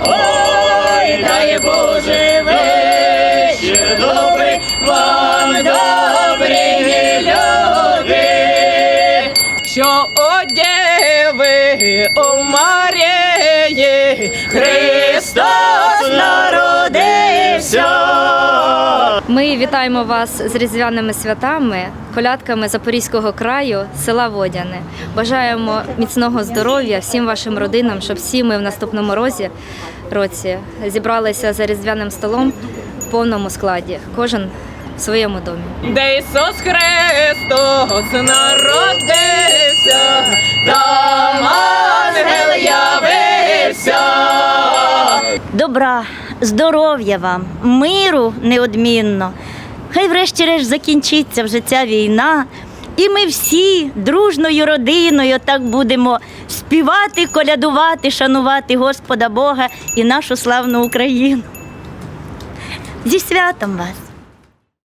Ой, дай Боже вечір добрий вам добрі люди, що одєви у Марії Ми вітаємо вас з різдвяними святами, колядками Запорізького краю, села Водяне. Бажаємо міцного здоров'я всім вашим родинам, щоб всі ми в наступному розі, році зібралися за різдвяним столом в повному складі, кожен в своєму домі. Де Ісус Христос народився, там ангел явився. Добра, здоров'я вам, миру неодмінно. Хай врешті-решт закінчиться вже ця війна, і ми всі дружною родиною так будемо співати, колядувати, шанувати Господа Бога і нашу славну Україну. Зі святом вас!